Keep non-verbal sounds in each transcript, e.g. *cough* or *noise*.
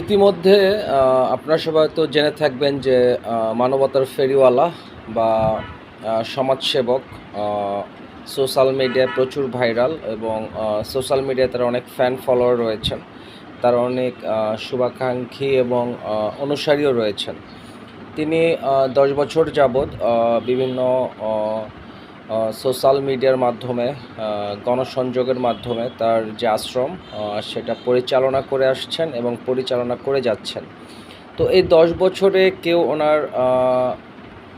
ইতিমধ্যে আপনারা সবাই তো জেনে থাকবেন যে মানবতার ফেরিওয়ালা বা সমাজসেবক সোশ্যাল মিডিয়ায় প্রচুর ভাইরাল এবং সোশ্যাল মিডিয়ায় তার অনেক ফ্যান ফলোয়ার রয়েছেন। তার অনেক শুভাকাঙ্ক্ষী এবং অনুসারীও রয়েছেন। তিনি দশ বছর যাবৎ বিভিন্ন সোশ্যাল মিডিয়ার মাধ্যমে গণসংযোগের মাধ্যমে তার যে আশ্রম সেটা পরিচালনা করে আসছেন এবং পরিচালনা করে যাচ্ছেন। তো এই দশ বছরে কেউ ওনার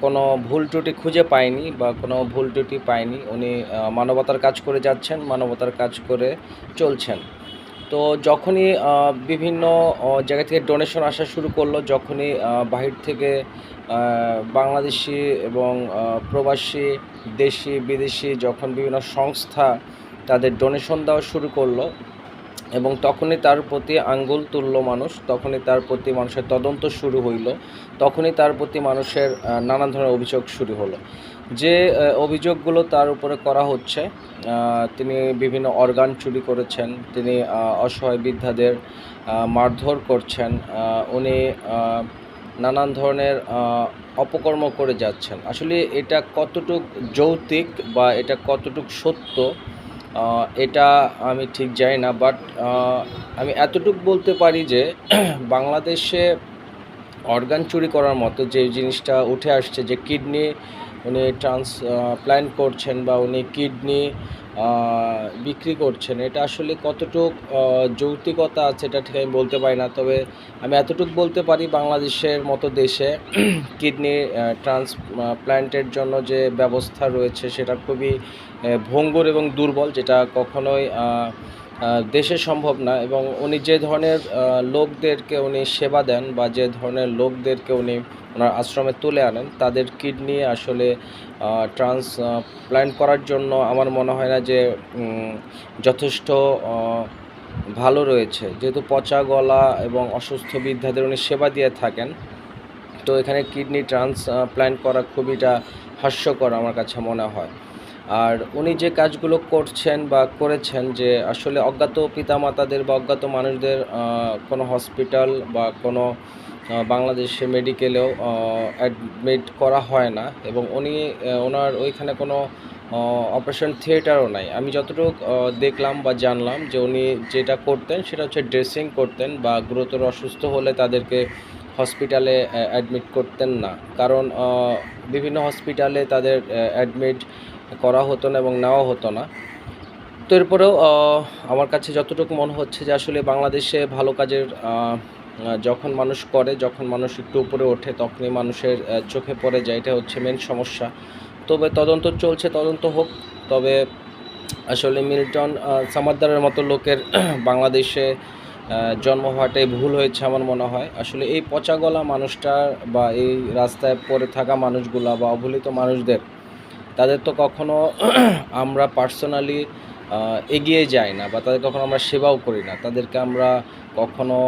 কোনো ভুল ত্রুটি খুঁজে পায়নি বা কোনো ভুল ত্রুটি পায়নি, উনি মানবতার কাজ করে যাচ্ছেন, মানবতার কাজ করে চলছেন। তো যখনই বিভিন্ন জায়গা থেকে ডোনেশন আসা শুরু করল, যখনই বাহির থেকে বাংলাদেশি এবং প্রবাসী, দেশি, বিদেশি যখন বিভিন্ন সংস্থা তাদের ডোনেশন দেওয়া শুরু করল এবং তখনই তার প্রতি আঙ্গুল তুলল মানুষ, তখনই তার প্রতি মানুষের তদন্ত শুরু হইল, তখনই তার প্রতি মানুষের নানান ধরনের অভিযোগ শুরু হলো। যে অভিযোগগুলো তার উপরে করা হচ্ছে তিনি বিভিন্ন অর্গান চুরি করেছেন, তিনি অসহায় বৃদ্ধাদের মারধর করছেন উনি নানান ধরনের অপকর্ম করে যাচ্ছেন। আসলে এটা কতটুক যৌতিক বা এটা কতটুক সত্য এটা আমি ঠিক জানি না বাট আমি এতটুক বলতে পারি যে, *clears throat* বাংলাদেশে অর্গান চুরি করার মতো যে জিনিসটা উঠে আসছে, যে কিডনি উনি ট্রান্স প্ল্যান করছেন বা উনি কিডনি বিক্রি করছেন, এটা আসলে কতটুক যৌক্তিকতা আছে এটা ঠিক আমি বলতে পারি না, তবে আমি এতটুকু বলতে পারি বাংলাদেশের মতো দেশে *clears throat* কিডনি ট্রান্সপ্ল্যান্টের জন্য যে ব্যবস্থা রয়েছে সেটা খুবই ভঙ্গুর এবং দুর্বল, যেটা কখনোই দেশে সম্ভব না এবং উনি যে ধরনের লোকদেরকে উনি সেবা দেন বা যে ধরনের লোকদেরকে উনি ওনার আশ্রমে তুলে আনেন, তাদের কিডনি আসলে ট্রান্স প্ল্যান্ট করার জন্য আমার মনে হয় না যে যথেষ্ট ভালো রয়েছে। যেহেতু পচা গলা এবং অসুস্থ বৃদ্ধাদের উনি সেবা দিয়ে থাকেন, তো এখানে কিডনি ট্রান্স প্ল্যান্ট করা খুবইটা হাস্যকর আমার কাছে মনে হয়। আর উনি যে কাজগুলো করছেন বা করেছেন যে আসলে অজ্ঞাত পিতামাতাদের বা অজ্ঞাত মানুষদের কোনো হসপিটাল বা কোনো বাংলাদেশে মেডিকেলেও অ্যাডমিট করা হয় না এবং উনি ওনার ওইখানে কোনো অপারেশন থিয়েটারও নাই। আমি যতটুকু দেখলাম বা জানলাম যে উনি যেটা করতেন সেটা হচ্ছে ড্রেসিং করতেন বা গুরুতর অসুস্থ হলে তাদেরকে হসপিটালে অ্যাডমিট করতেন না। কারণ বিভিন্ন হসপিটালে তাদের অ্যাডমিট করা হতো না এবং নেওয়া হতো না। তো এরপরেও আমার কাছে যতটুকু মনে হচ্ছে যে আসলে বাংলাদেশে ভালো কাজের যখন মানুষ করে, যখন মানুষ একটু উপরে ওঠে, তখনই মানুষের চোখে পড়ে যায়। এটা হচ্ছে মেন সমস্যা। তবে তদন্ত চলছে, তদন্ত হোক। তবে আসলে মিল্টন সামাদ্দারের মতো লোকের *clears throat* বাংলাদেশে জন্ম হওয়াটাই ভুল হয়েছে আমার মনে হয়। আসলে এই পচা গলা মানুষটার বা এই রাস্তায় পড়ে থাকা মানুষগুলা বা অবহেলিত মানুষদের তাদের তো কখনো *clears throat* আমরা পার্সোনালি এগিয়ে যাই না বা তাদের কখনো আমরা সেবাও করি না। তাদেরকে আমরা কখনো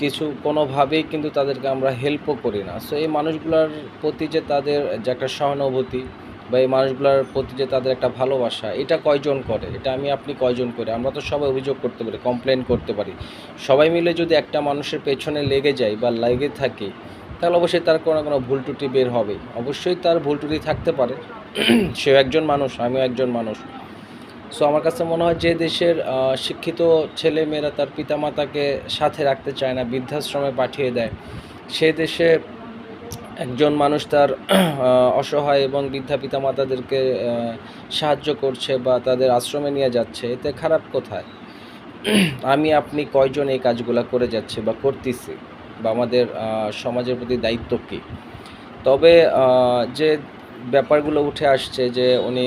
কিছু কোনোভাবেই কিন্তু তাদেরকে আমরা হেল্পও করি না। সো এই মানুষগুলোর প্রতি যে তাদের যে একটা সহানুভূতি বা এই মানুষগুলোর প্রতি যে তাদের একটা ভালোবাসা, এটা কয়জন করে? এটা আমি, আপনি কয়জন করে? আমরা তো সবাই অভিযোগ করতে পারি কমপ্লেন করতে পারি। সবাই মিলে যদি একটা মানুষের পেছনে লেগে যাই বা লেগে থাকি তাহলে অবশ্যই তার কোনো কোনো ভুল ত্রুটি বের হবে। অবশ্যই তার ভুল ত্রুটি থাকতে পারে। *clears throat* সেও একজন মানুষ, আমিও একজন মানুষ। সো আমার কাছে মনে হয় যে দেশের শিক্ষিত ছেলে মেয়েরা তার পিতামাতাকে সাথে রাখতে চায় না, বৃদ্ধাশ্রমে পাঠিয়ে দেয়। সে দেশে একজন মানুষ তার *clears throat* অসহায় এবং বৃদ্ধা পিতামাতাদেরকে সাহায্য করছে বা তাদের আশ্রমে নিয়ে যাচ্ছে, এতে খারাপ কোথায়? *clears throat* আমি, আপনি কয়জন এই কাজগুলো করে যাচ্ছে বা করতেছি? বা আমাদের সমাজের প্রতি দায়িত্ব কী? তবে যে ব্যাপারগুলো উঠে আসছে যে উনি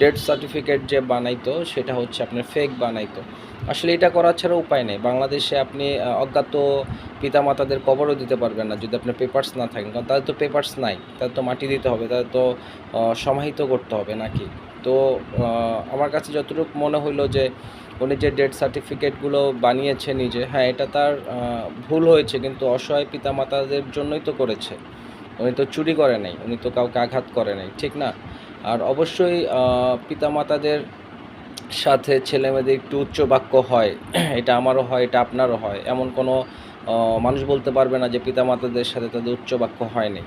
ডেথ সার্টিফিকেট যে বানাইতো সেটা হচ্ছে আপনার ফেক বানাইতো। আসলে এটা করা ছাড়া উপায় নেই। বাংলাদেশে আপনি অজ্ঞাত পিতামাতাদের কবরও দিতে পারবেন না যদি আপনার পেপার্স না থাকেন। কারণ তাদের তো পেপার্স নাই। তাদের তো মাটি দিতে হবে। তাদের তো সমাহিত করতে হবে নাকি? তো আমার কাছে যতটুকু মনে হইল যে উনি যে ডেথ সার্টিফিকেটগুলো বানিয়েছে নিজে হ্যাঁ এটা তার ভুল হয়েছে, কিন্তু অসহায় পিতামাতাদের জন্যই তো করেছে। উনি তো চুরি করে নাই, উনি তো কাউকে আঘাত করে নাই, ঠিক না? আর অবশ্যই পিতামাতাদের সাথে ছেলেমেয়েদের একটু উচ্চ বাক্য হয়, *clears throat* এটা আমারও হয়, এটা আপনারও হয়। এমন কোনো মানুষ বলতে পারবে না যে পিতামাতাদের সাথে তাদের উচ্চ বাক্য হয়নি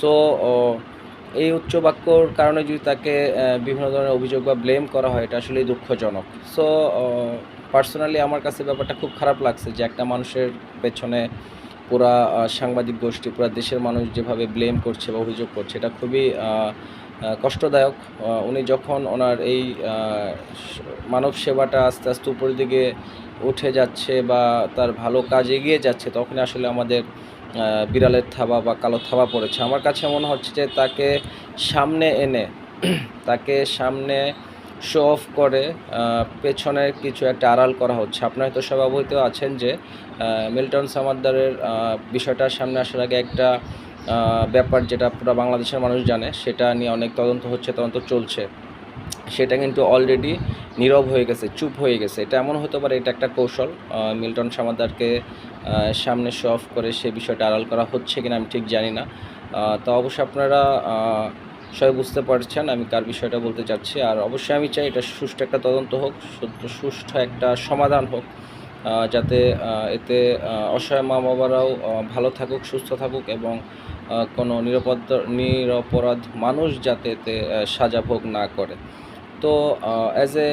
সো এই উচ্চ বাক্যর কারণে যদি তাকে বিভিন্ন ধরনের অভিযোগ বা ব্লেম করা হয়, এটা আসলেই দুঃখজনক। সো পার্সোনালি আমার কাছে ব্যাপারটা খুব খারাপ লাগছে যে একটা মানুষের পেছনে পুরা সাংবাদিক গোষ্ঠী, পুরা দেশের মানুষ যেভাবে ব্লেম করছে বা অভিযোগ করছে, এটা খুবই কষ্টদায়ক। উনি যখন ওনার এই মানব সেবাটা আস্তে আস্তে উপরের দিকে উঠে যাচ্ছে বা তার ভালো কাজ এগিয়ে যাচ্ছে তখন আসলে আমাদের বিড়ালের থাবা বা কালো থাবা পড়েছে। আমার কাছে মনে হচ্ছে যে তাকে সামনে এনে, তাকে সামনে শো অফ করে আহ, পেছনে কিছু একটা আড়াল করা হচ্ছে। আপনারা তো সব অবহিত আছেন যে মিল্টন সামাদ্দারের আহ, বিষয়টা সামনে আসার আগে একটা ব্যাপার যেটা পুরো বাংলাদেশের মানুষ জানে সেটা নিয়ে অনেক তদন্ত হচ্ছে তদন্ত চলছে। সেটা কিন্তু অলরেডি নীরব হয়ে গেছে চুপ হয়ে গেছে। এটা এমন হতে পারে এটা একটা কৌশল মিল্টন সামাদারকে সামনে শো অফ করে সে বিষয়টা আড়াল করা হচ্ছে কিনা আমি ঠিক জানি না। তো অবশ্যই আপনারা সবাই বুঝতে পারছেন আমি কার বিষয়টা বলতে চাচ্ছি। আর অবশ্যই আমি চাই এটা সুষ্ঠু একটা তদন্ত হোক সুষ্ঠু একটা সমাধান হোক যাতে এতে অসহায় মা বাবারাও ভালো থাকুক সুস্থ থাকুক এবং কোনো নিরাপদ নিরপরাধ মানুষ যাতে এতে সাজা ভোগ না করে। তো অ্যাজ এ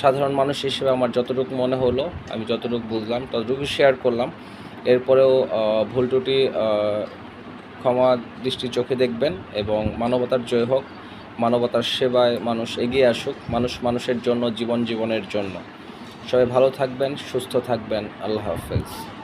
সাধারণ মানুষ হিসেবে আমার যতটুকু মনে হলো আমি যতটুকু বুঝলাম ততটুকু শেয়ার করলাম। এরপরেও ভুল আহ, ক্ষমা দৃষ্টি চোখে দেখবেন এবং মানবতার জয় হোক, মানবতার সেবায় মানুষ এগিয়ে আসুক, মানুষ মানুষের জন্য, জীবন জীবনের জন্য। সবাই ভালো থাকবেন, সুস্থ থাকবেন। আল্লাহ হাফেজ।